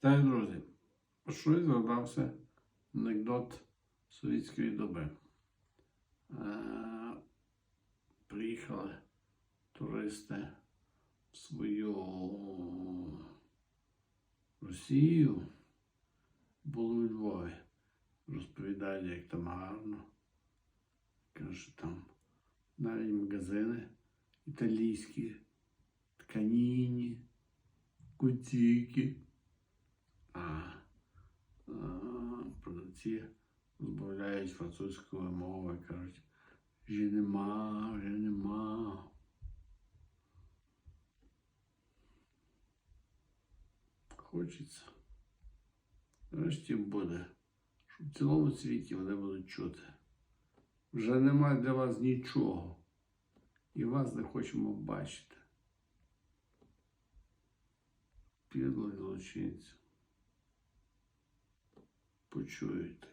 Так, друзі, щось згадався анекдот совєтської доби. Е, приїхали туристи в свою Росію, були у Львові. Розповідають, як там гарно. Що там навіть магазини італійські, тканіні, кутіки. Продавці розмовляють французькою мовою, кажуть, вже нема, вже нема. Хочеться. Нарешті буде, щоб в цілому світі вони будуть чути. Вже немає для вас нічого. І вас не хочемо бачити. Підлих злочинців. Почуєте.